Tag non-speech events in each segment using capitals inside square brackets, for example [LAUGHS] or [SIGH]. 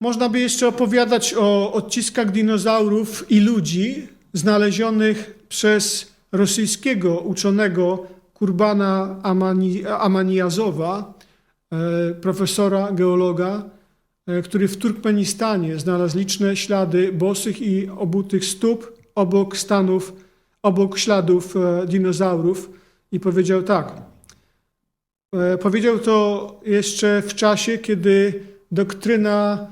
Można by jeszcze opowiadać o odciskach dinozaurów i ludzi znalezionych przez rosyjskiego uczonego Kurbana Amani, Amaniazowa, e, profesora geologa, e, który w Turkmenistanie znalazł liczne ślady bosych i obutych stóp obok stanów, obok śladów e, dinozaurów i powiedział tak. Powiedział to jeszcze w czasie, kiedy doktryna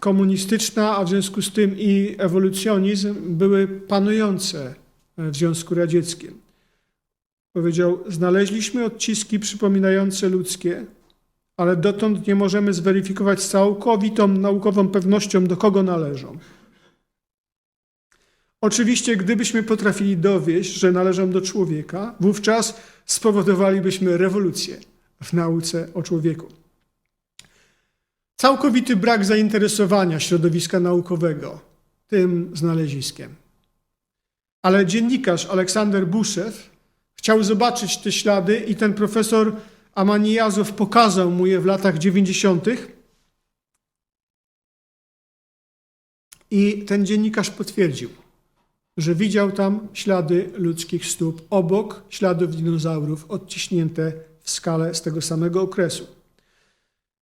komunistyczna, a w związku z tym i ewolucjonizm były panujące w Związku Radzieckim. Powiedział: Znaleźliśmy odciski przypominające ludzkie, ale dotąd nie możemy zweryfikować z całkowitą naukową pewnością, do kogo należą. Oczywiście, gdybyśmy potrafili dowieść, że należą do człowieka, wówczas spowodowalibyśmy rewolucję w nauce o człowieku. Całkowity brak zainteresowania środowiska naukowego tym znaleziskiem. Ale dziennikarz Aleksander Buszew chciał zobaczyć te ślady i ten profesor Amanijazow pokazał mu je w latach 90. I ten dziennikarz potwierdził, że widział tam ślady ludzkich stóp obok śladów dinozaurów odciśnięte w skale z tego samego okresu.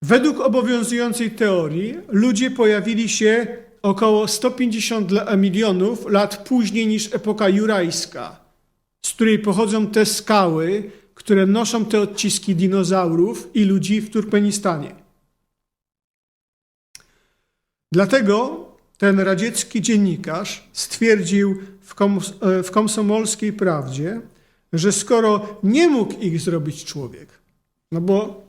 Według obowiązującej teorii ludzie pojawili się około 150 la- milionów lat później niż epoka jurajska, z której pochodzą te skały, które noszą te odciski dinozaurów i ludzi w Turkmenistanie. Dlatego ten radziecki dziennikarz stwierdził w, koms w komsomolskiej prawdzie, że skoro nie mógł ich zrobić człowiek, no bo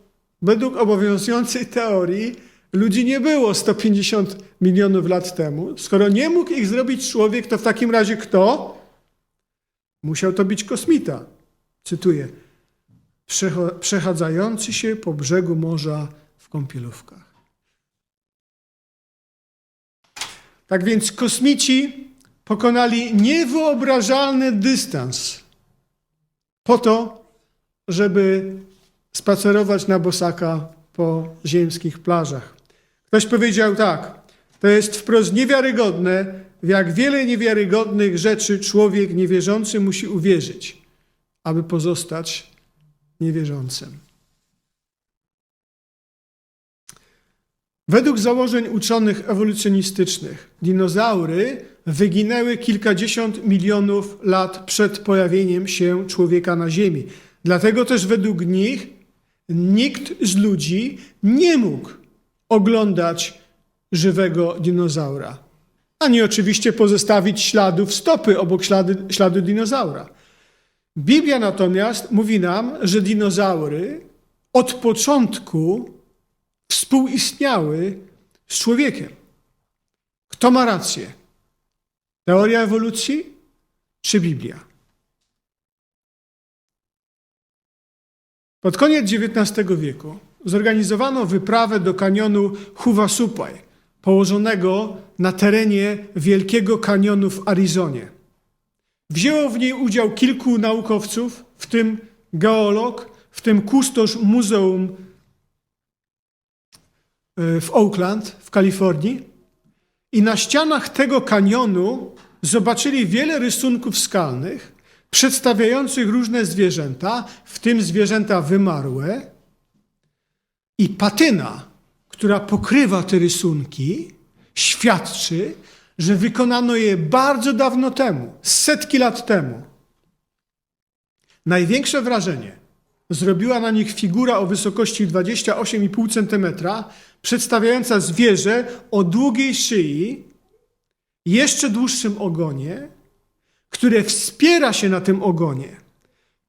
według obowiązującej teorii ludzi nie było 150 milionów lat temu, skoro nie mógł ich zrobić człowiek, to w takim razie kto? Musiał to być kosmita. Cytuję. "Przecho- Przechadzający się po brzegu morza w kąpielówkach. Tak więc kosmici pokonali niewyobrażalny dystans po to, żeby spacerować na bosaka po ziemskich plażach. Ktoś powiedział tak, to jest wprost niewiarygodne, w jak wiele niewiarygodnych rzeczy człowiek niewierzący musi uwierzyć, aby pozostać niewierzącym. Według założeń uczonych ewolucjonistycznych dinozaury wyginęły kilkadziesiąt milionów lat przed pojawieniem się człowieka na Ziemi. Dlatego też według nich nikt z ludzi nie mógł oglądać żywego dinozaura. Ani oczywiście pozostawić śladów stopy obok ślady, śladu dinozaura. Biblia natomiast mówi nam, że dinozaury od początku współistniały z człowiekiem. Kto ma rację? Teoria ewolucji czy Biblia? Pod koniec XIX wieku zorganizowano wyprawę do kanionu Huwasupaj, położonego na terenie Wielkiego Kanionu w Arizonie. Wzięło w niej udział kilku naukowców, w tym geolog, w tym kustosz Muzeum y, w Oakland w Kalifornii. I na ścianach tego kanionu zobaczyli wiele rysunków skalnych przedstawiających różne zwierzęta, w tym zwierzęta wymarłe. I patyna, która pokrywa te rysunki, świadczy, że wykonano je bardzo dawno temu, setki lat temu. Największe wrażenie zrobiła na nich figura o wysokości 28,5 cm, przedstawiająca zwierzę o długiej szyi, jeszcze dłuższym ogonie, które wspiera się na tym ogonie.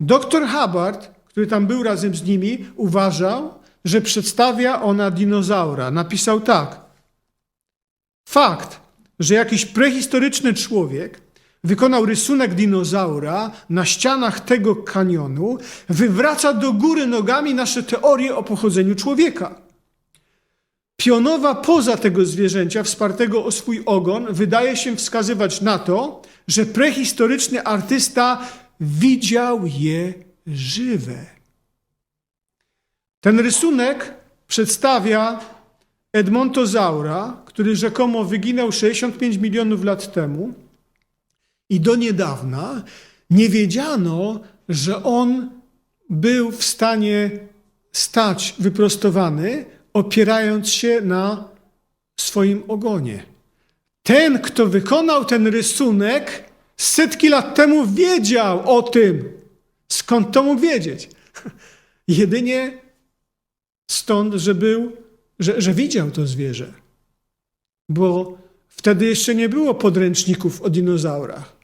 Doktor Hubbard, który tam był razem z nimi, uważał, że przedstawia ona dinozaura. Napisał tak. Fakt, że jakiś prehistoryczny człowiek wykonał rysunek dinozaura na ścianach tego kanionu, wywraca do góry nogami nasze teorie o pochodzeniu człowieka. Pionowa poza tego zwierzęcia, wspartego o swój ogon, wydaje się wskazywać na to, że prehistoryczny artysta widział je żywe. Ten rysunek przedstawia Edmontozaura, który rzekomo wyginął 65 milionów lat temu i do niedawna nie wiedziano, że on był w stanie stać wyprostowany, opierając się na swoim ogonie. Ten, kto wykonał ten rysunek, setki lat temu wiedział o tym. Skąd to mógł wiedzieć? [LAUGHS] Jedynie stąd, że był, że, że widział to zwierzę. Bo wtedy jeszcze nie było podręczników o dinozaurach,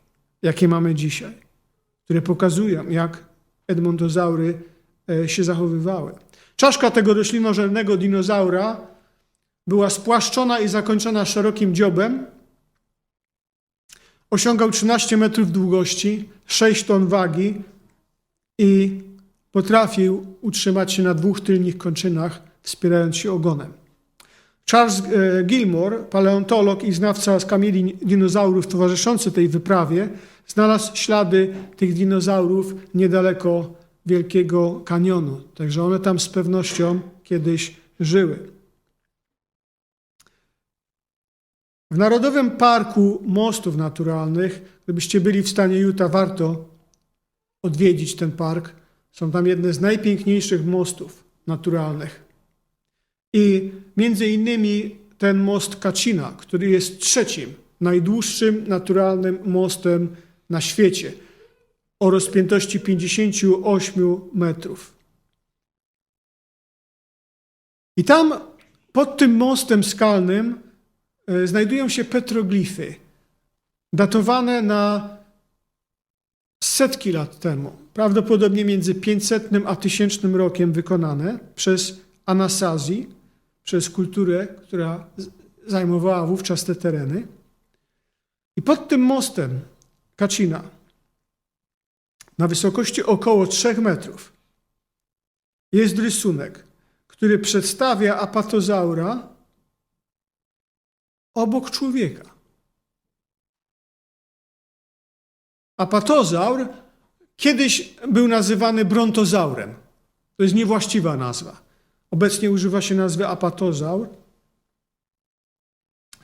jakie mamy dzisiaj, które pokazują, jak edmontozaury e, się zachowywały. Czaszka tego roślinożernego dinozaura była spłaszczona i zakończona szerokim dziobem. Osiągał 13 metrów długości, 6 ton wagi i potrafił utrzymać się na dwóch tylnych kończynach, wspierając się ogonem. Charles e, Gilmore, paleontolog i znawca skamieli dinozaurów towarzyszący tej wyprawie, znalazł ślady tych dinozaurów niedaleko Wielkiego Kanionu. Także one tam z pewnością kiedyś żyły. W Narodowym Parku Mostów Naturalnych, gdybyście byli w stanie Utah, warto odwiedzić ten park. Są tam jedne z najpiękniejszych mostów naturalnych. I między innymi ten most Kacina, który jest trzecim najdłuższym naturalnym mostem na świecie o rozpiętości 58 metrów. I tam pod tym mostem skalnym e, znajdują się petroglify, datowane na setki lat temu, prawdopodobnie między 500 a 1000 rokiem wykonane przez Anasazi, przez kulturę, która zajmowała wówczas te tereny. I pod tym mostem Kacina, na wysokości około 3 metrów, jest rysunek, który przedstawia apatozaura obok człowieka. Apatozaur kiedyś był nazywany brontozaurem. To jest niewłaściwa nazwa. Obecnie używa się nazwy apatozaur.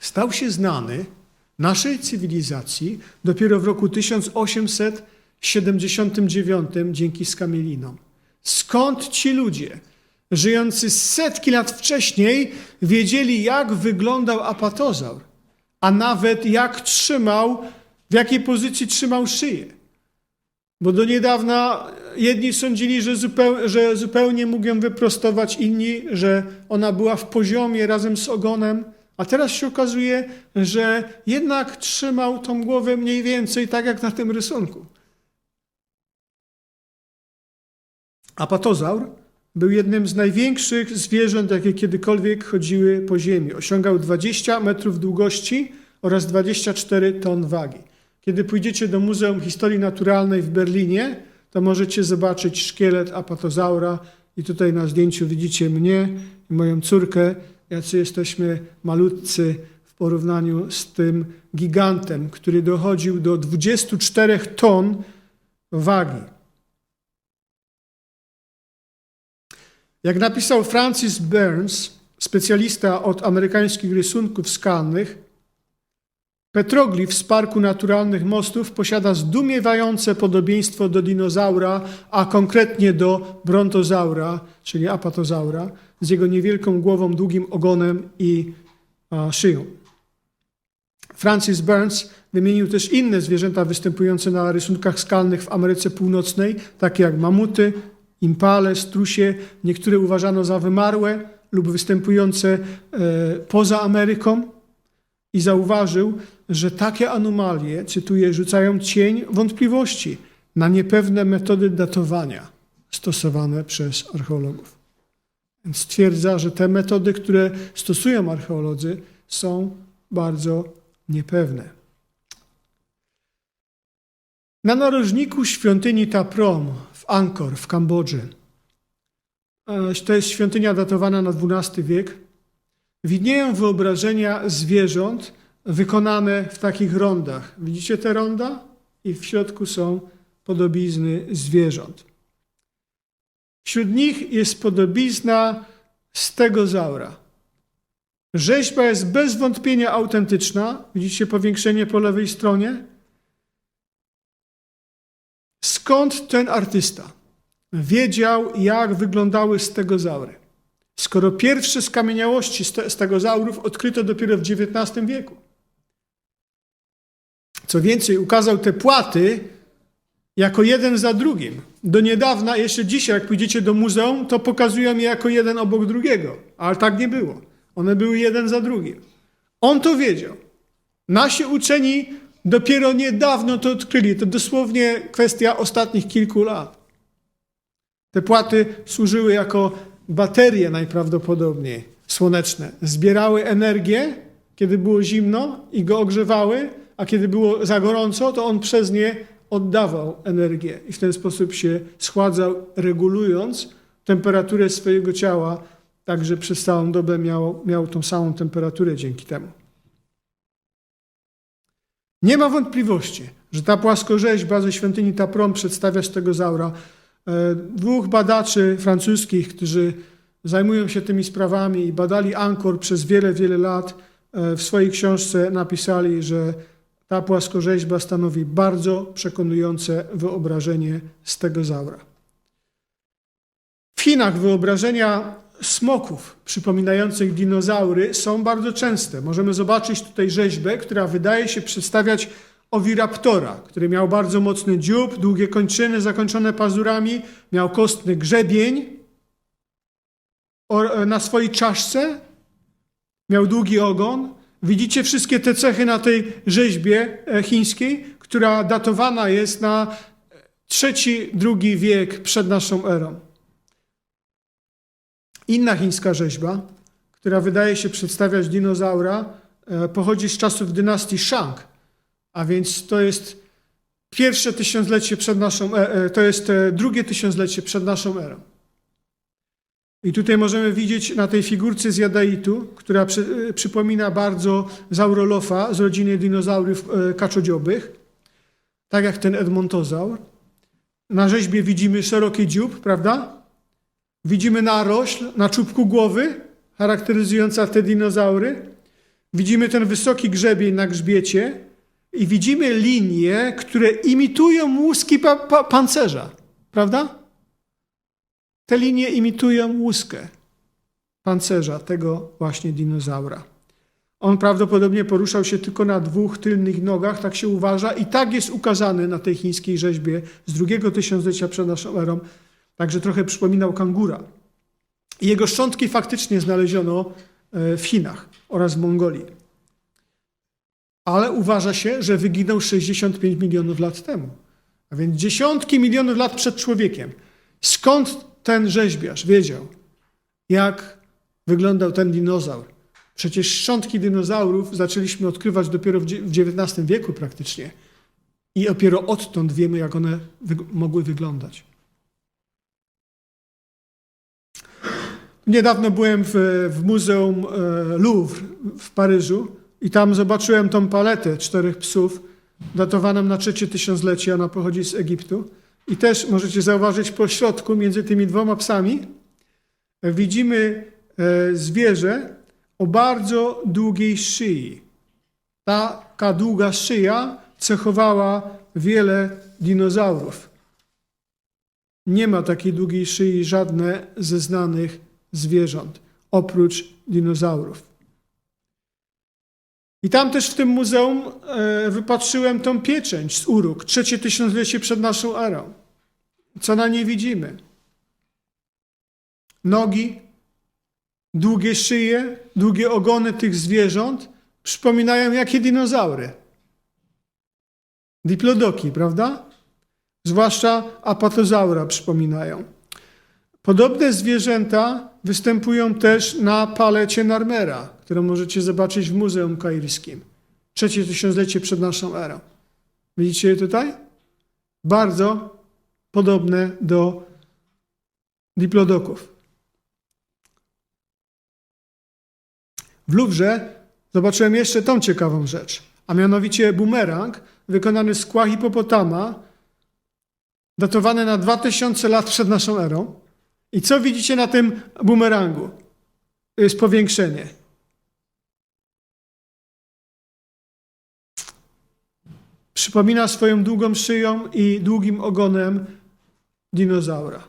Stał się znany naszej cywilizacji dopiero w roku 1879 dzięki skamielinom. Skąd ci ludzie, żyjący setki lat wcześniej, wiedzieli, jak wyglądał apatozaur, a nawet jak trzymał, w jakiej pozycji trzymał szyję? Bo do niedawna jedni sądzili, że, zupeł, że zupełnie mógł ją wyprostować, inni, że ona była w poziomie razem z ogonem, a teraz się okazuje, że jednak trzymał tą głowę mniej więcej tak jak na tym rysunku. Apatozaur był jednym z największych zwierząt, jakie kiedykolwiek chodziły po ziemi. Osiągał 20 metrów długości oraz 24 ton wagi. Kiedy pójdziecie do Muzeum Historii Naturalnej w Berlinie, to możecie zobaczyć szkielet apatozaura i tutaj na zdjęciu widzicie mnie i moją córkę, jacy jesteśmy malutcy w porównaniu z tym gigantem, który dochodził do 24 ton wagi. Jak napisał Francis Burns, specjalista od amerykańskich rysunków skalnych, petroglif z Parku Naturalnych Mostów posiada zdumiewające podobieństwo do dinozaura, a konkretnie do brontozaura, czyli apatozaura, z jego niewielką głową, długim ogonem i a, szyją. Francis Burns wymienił też inne zwierzęta występujące na rysunkach skalnych w Ameryce Północnej, takie jak mamuty, impale, strusie. Niektóre uważano za wymarłe lub występujące e, poza Ameryką. I zauważył, że takie anomalie, cytuję, rzucają cień wątpliwości na niepewne metody datowania stosowane przez archeologów. Więc stwierdza, że te metody, które stosują archeolodzy, są bardzo niepewne. Na narożniku świątyni Taprom Angkor w Kambodży, e, to jest świątynia datowana na XII wiek, widnieją wyobrażenia zwierząt wykonane w takich rondach. Widzicie te ronda? I w środku są podobizny zwierząt. Wśród nich jest podobizna stegozaura. Rzeźba jest bez wątpienia autentyczna. Widzicie powiększenie po lewej stronie? Skąd ten artysta wiedział, jak wyglądały stegozaury? Skoro pierwsze skamieniałości ste- stegozaurów odkryto dopiero w XIX wieku. Co więcej, ukazał te płaty jako jeden za drugim. Do niedawna, jeszcze dzisiaj, jak pójdziecie do muzeum, to pokazują je jako jeden obok drugiego. Ale tak nie było. One były jeden za drugim. On to wiedział. Nasi uczeni dopiero niedawno to odkryli. To dosłownie kwestia ostatnich kilku lat. Te płaty służyły jako baterie najprawdopodobniej słoneczne. Zbierały energię, kiedy było zimno i go ogrzewały, a kiedy było za gorąco, to on przez nie oddawał energię i w ten sposób się schładzał, regulując temperaturę swojego ciała, tak że przez całą dobę miał, miał tą samą temperaturę dzięki temu. Nie ma wątpliwości, że ta płaskorzeźba ze świątyni Taprom przedstawia stegozaura. E, Dwóch badaczy francuskich, którzy zajmują się tymi sprawami i badali Angkor przez wiele, wiele lat, e, w swojej książce napisali, że ta płaskorzeźba stanowi bardzo przekonujące wyobrażenie stegozaura. W Chinach wyobrażenia smoków przypominających dinozaury są bardzo częste. Możemy zobaczyć tutaj rzeźbę, która wydaje się przedstawiać owiraptora, który miał bardzo mocny dziób, długie kończyny zakończone pazurami, miał kostny grzebień o- na swojej czaszce, miał długi ogon. Widzicie wszystkie te cechy na tej rzeźbie e, chińskiej, która datowana jest na trzeci, drugi wiek przed naszą erą. Inna chińska rzeźba, która wydaje się przedstawiać dinozaura, e, pochodzi z czasów dynastii Shang, a więc to jest pierwsze tysiąclecie przed naszą, e, e, to jest drugie tysiąclecie przed naszą erą. I tutaj możemy widzieć na tej figurce z jadaitu, która przy, przypomina bardzo zaurolofa z rodziny dinozaurów kaczodziobych, tak jak ten edmontozaur. Na rzeźbie widzimy szeroki dziób, prawda? Widzimy narośl na czubku głowy, charakteryzująca te dinozaury. Widzimy ten wysoki grzebień na grzbiecie i widzimy linie, które imitują łuski pa pa pancerza, prawda? Te linie imitują łuskę pancerza tego właśnie dinozaura. On prawdopodobnie poruszał się tylko na dwóch tylnych nogach, tak się uważa, i tak jest ukazany na tej chińskiej rzeźbie z drugiego tysiąclecia przed naszą erą. Także trochę przypominał kangura. Jego szczątki faktycznie znaleziono e, w Chinach oraz w Mongolii. Ale uważa się, że wyginął 65 milionów lat temu. A więc dziesiątki milionów lat przed człowiekiem. Skąd ten rzeźbiarz wiedział, jak wyglądał ten dinozaur? Przecież szczątki dinozaurów zaczęliśmy odkrywać dopiero w XIX wieku praktycznie. I dopiero odtąd wiemy, jak one mogły wyglądać. Niedawno byłem w, w Muzeum e, Louvre w Paryżu i tam zobaczyłem tą paletę czterech psów, datowaną na trzecie tysiąclecie, ona pochodzi z Egiptu. I też możecie zauważyć po środku, między tymi dwoma psami, e, widzimy e, zwierzę o bardzo długiej szyi. Taka długa szyja cechowała wiele dinozaurów. Nie ma takiej długiej szyi żadne ze znanych zwierząt, oprócz dinozaurów. I tam też w tym muzeum e, wypatrzyłem tą pieczęć z Uruk, trzecie tysiąclecie przed naszą erą. Co na niej widzimy? Nogi, długie szyje, długie ogony tych zwierząt przypominają jakie dinozaury? Diplodoki, prawda? Zwłaszcza apatozaura przypominają. Podobne zwierzęta występują też na palecie Narmera, którą możecie zobaczyć w Muzeum Kairskim. Trzecie tysiąclecie przed naszą erą. Widzicie je tutaj? Bardzo podobne do diplodoków. W Luwrze zobaczyłem jeszcze tą ciekawą rzecz, a mianowicie bumerang wykonany z kła hipopotama, datowany na 2000 lat przed naszą erą. I co widzicie na tym bumerangu? To jest powiększenie. Przypomina swoją długą szyją i długim ogonem dinozaura.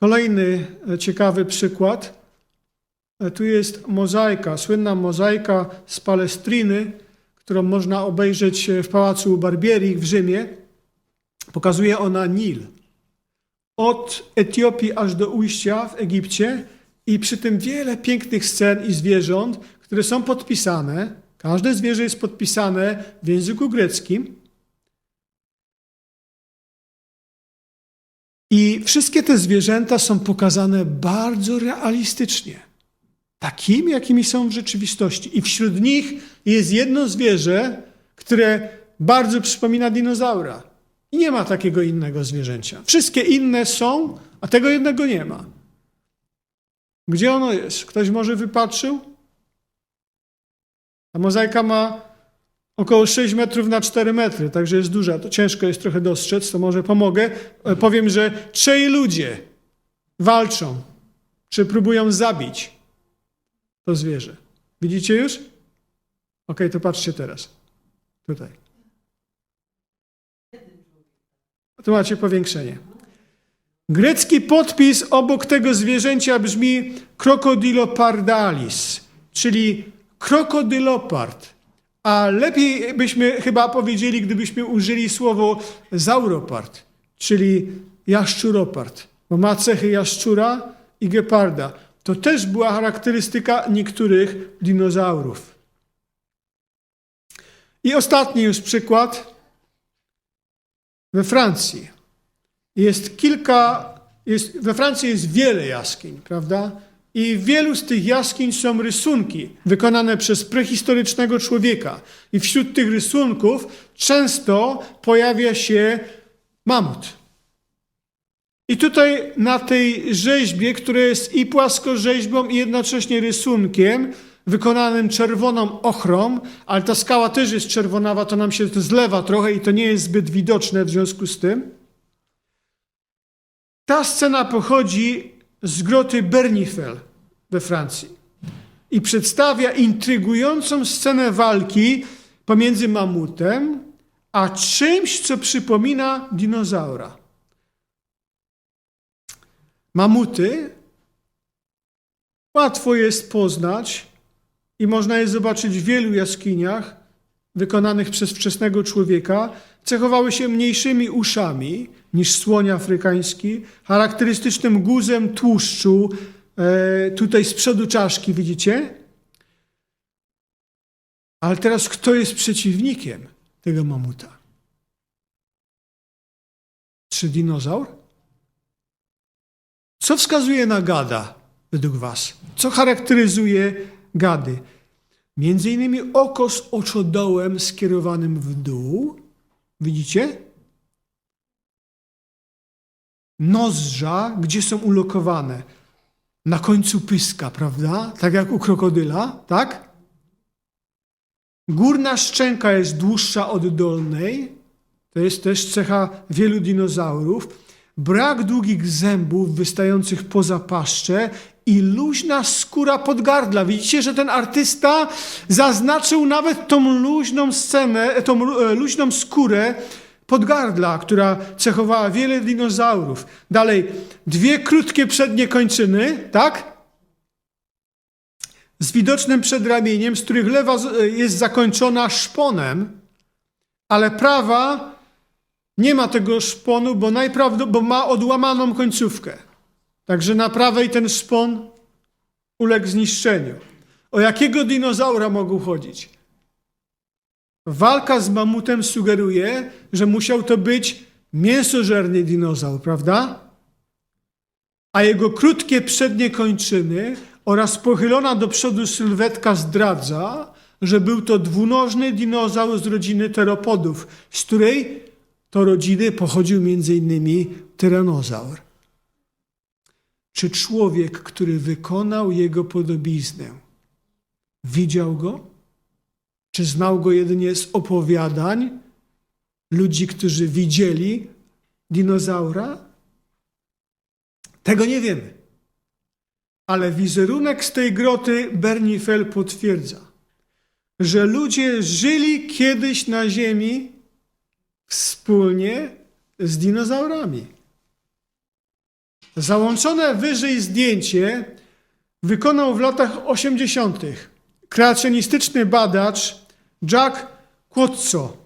Kolejny e, ciekawy przykład. E, tu jest mozaika, słynna mozaika z Palestriny, którą można obejrzeć e, w pałacu Barbieri w Rzymie. Pokazuje ona Nil. Od Etiopii aż do ujścia w Egipcie i przy tym wiele pięknych scen i zwierząt, które są podpisane. Każde zwierzę jest podpisane w języku greckim. I wszystkie te zwierzęta są pokazane bardzo realistycznie. Takimi, jakimi są w rzeczywistości. I wśród nich jest jedno zwierzę, które bardzo przypomina dinozaura. Nie ma takiego innego zwierzęcia. Wszystkie inne są, a tego jednego nie ma. Gdzie ono jest? Ktoś może wypatrzył? Ta mozaika ma około 6 metrów na 4 metry, także jest duża. To ciężko jest trochę dostrzec, to może pomogę. E, Powiem, że trzej ludzie walczą, czy próbują zabić to zwierzę. Widzicie już? Ok, to patrzcie teraz. Tutaj. Tu macie powiększenie. Grecki podpis obok tego zwierzęcia brzmi crocodilopardalis, czyli krokodylopard. A lepiej byśmy chyba powiedzieli, gdybyśmy użyli słowo zauropard, czyli jaszczuropard, bo ma cechy jaszczura i geparda. To też była charakterystyka niektórych dinozaurów. I ostatni już przykład. We Francji jest kilka, jest, we Francji jest wiele jaskiń, prawda? I wielu z tych jaskiń są rysunki wykonane przez prehistorycznego człowieka. I wśród tych rysunków często pojawia się mamut. I tutaj na tej rzeźbie, która jest i płaskorzeźbą, i jednocześnie rysunkiem, wykonanym czerwoną ochrą, ale ta skała też jest czerwonawa, to nam się zlewa trochę i to nie jest zbyt widoczne w związku z tym. Ta scena pochodzi z groty Bernifel we Francji i przedstawia intrygującą scenę walki pomiędzy mamutem a czymś, co przypomina dinozaura. Mamuty łatwo jest poznać i można je zobaczyć w wielu jaskiniach wykonanych przez wczesnego człowieka. Cechowały się mniejszymi uszami niż słoń afrykański, charakterystycznym guzem tłuszczu, e, tutaj z przodu czaszki, widzicie? Ale teraz kto jest przeciwnikiem tego mamuta? Czy dinozaur? Co wskazuje na gada według Was? Co charakteryzuje gady? Między innymi oko z oczodołem skierowanym w dół. Widzicie? Nozdrza, gdzie są ulokowane? Na końcu pyska, prawda? Tak jak u krokodyla, tak? Górna szczęka jest dłuższa od dolnej. To jest też cecha wielu dinozaurów. Brak długich zębów wystających poza paszczę i luźna skóra podgardla. Widzicie, że ten artysta zaznaczył nawet tą luźną scenę, tą e, luźną skórę podgardla, która cechowała wiele dinozaurów. Dalej, dwie krótkie przednie kończyny, tak? Z widocznym przedramieniem, z których lewa e, jest zakończona szponem, ale prawa nie ma tego szponu, bo, najprawd- bo ma odłamaną końcówkę. Także na prawej ten szpon uległ zniszczeniu. O jakiego dinozaura mogą chodzić? Walka z mamutem sugeruje, że musiał to być mięsożerny dinozaur, prawda? A jego krótkie przednie kończyny oraz pochylona do przodu sylwetka zdradza, że był to dwunożny dinozaur z rodziny teropodów, z której to rodziny pochodził m.in. tyranozaur. Czy człowiek, który wykonał jego podobiznę, widział go? Czy znał go jedynie z opowiadań ludzi, którzy widzieli dinozaura? Tego nie wiemy. Ale wizerunek z tej groty Bernifel potwierdza. że ludzie żyli kiedyś na Ziemi wspólnie z dinozaurami. Załączone wyżej zdjęcie wykonał w latach 80. kreacjonistyczny badacz Jack Quotzo.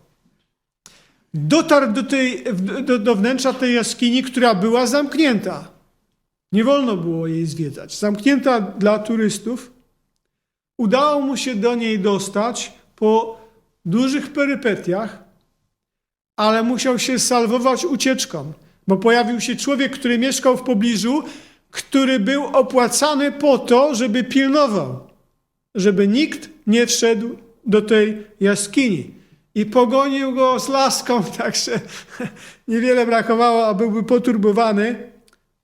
Dotarł do, tej, do, do wnętrza tej jaskini, która była zamknięta. Nie wolno było jej zwiedzać. Zamknięta dla turystów. Udało mu się do niej dostać po dużych perypetiach, ale musiał się salwować ucieczką, bo pojawił się człowiek, który mieszkał w pobliżu, który był opłacany po to, żeby pilnował, żeby nikt nie wszedł do tej jaskini. I pogonił go z laską, [LAUGHS] także niewiele brakowało, a byłby poturbowany.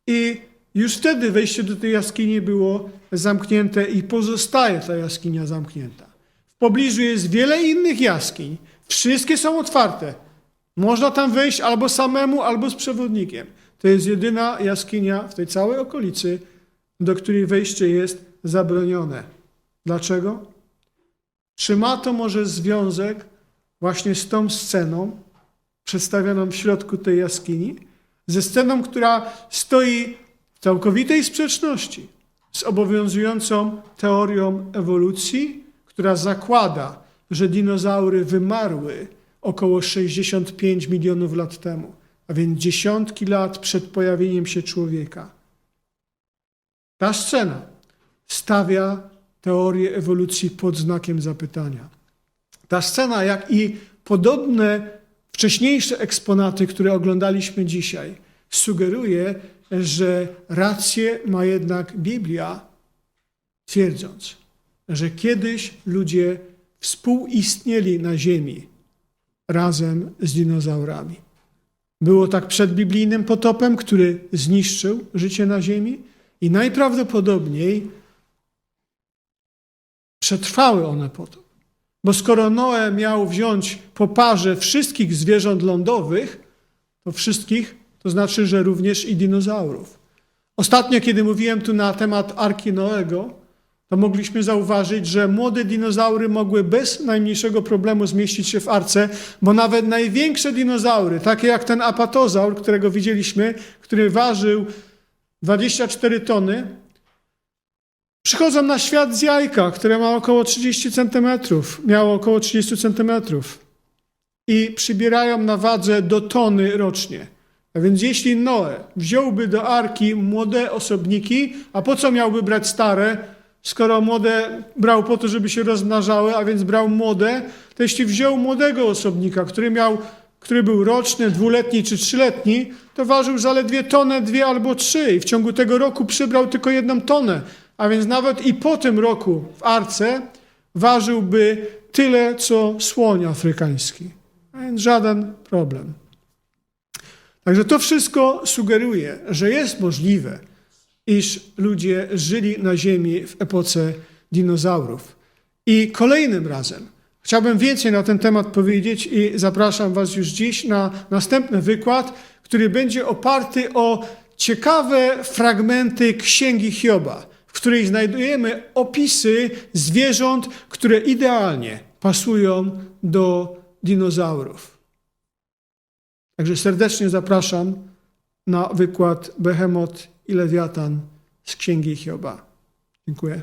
I już wtedy wejście do tej jaskini było zamknięte i pozostaje ta jaskinia zamknięta. W pobliżu jest wiele innych jaskiń. Wszystkie są otwarte. Można tam wejść albo samemu, albo z przewodnikiem. To jest jedyna jaskinia w tej całej okolicy, do której wejście jest zabronione. Dlaczego? Czy ma to może związek właśnie z tą sceną przedstawioną w środku tej jaskini? Ze sceną, która stoi w całkowitej sprzeczności z obowiązującą teorią ewolucji, która zakłada, że dinozaury wymarły około 65 milionów lat temu, a więc dziesiątki lat przed pojawieniem się człowieka. Ta scena stawia teorię ewolucji pod znakiem zapytania. Ta scena, jak i podobne wcześniejsze eksponaty, które oglądaliśmy dzisiaj, sugeruje, że rację ma jednak Biblia, twierdząc, że kiedyś ludzie współistnieli na Ziemi razem z dinozaurami. Było tak przed biblijnym potopem, który zniszczył życie na Ziemi, i najprawdopodobniej przetrwały one potop. Bo skoro Noe miał wziąć po parze wszystkich zwierząt lądowych, to wszystkich, to znaczy, że również i dinozaurów. Ostatnio, kiedy mówiłem tu na temat Arki Noego, to mogliśmy zauważyć, że młode dinozaury mogły bez najmniejszego problemu zmieścić się w arce, bo nawet największe dinozaury, takie jak ten apatozaur, którego widzieliśmy, który ważył 24 tony, przychodzą na świat z jajka, które ma około 30 centymetrów, miało około 30 centymetrów i przybierają na wadze do tony rocznie. A więc jeśli Noe wziąłby do arki młode osobniki, a po co miałby brać stare, skoro młode brał po to, żeby się rozmnażały, a więc brał młode, to jeśli wziął młodego osobnika, który miał, który był roczny, dwuletni czy trzyletni, to ważył zaledwie tonę, dwie albo trzy i w ciągu tego roku przybrał tylko jedną tonę. A więc nawet i po tym roku w arce ważyłby tyle, co słoń afrykański. A więc żaden problem. Także to wszystko sugeruje, że jest możliwe, iż ludzie żyli na Ziemi w epoce dinozaurów. I kolejnym razem chciałbym więcej na ten temat powiedzieć i zapraszam Was już dziś na następny wykład, który będzie oparty o ciekawe fragmenty Księgi Hioba, w której znajdujemy opisy zwierząt, które idealnie pasują do dinozaurów. Także serdecznie zapraszam na wykład Behemot i Lewiatan z Księgi Hioba. Dziękuję.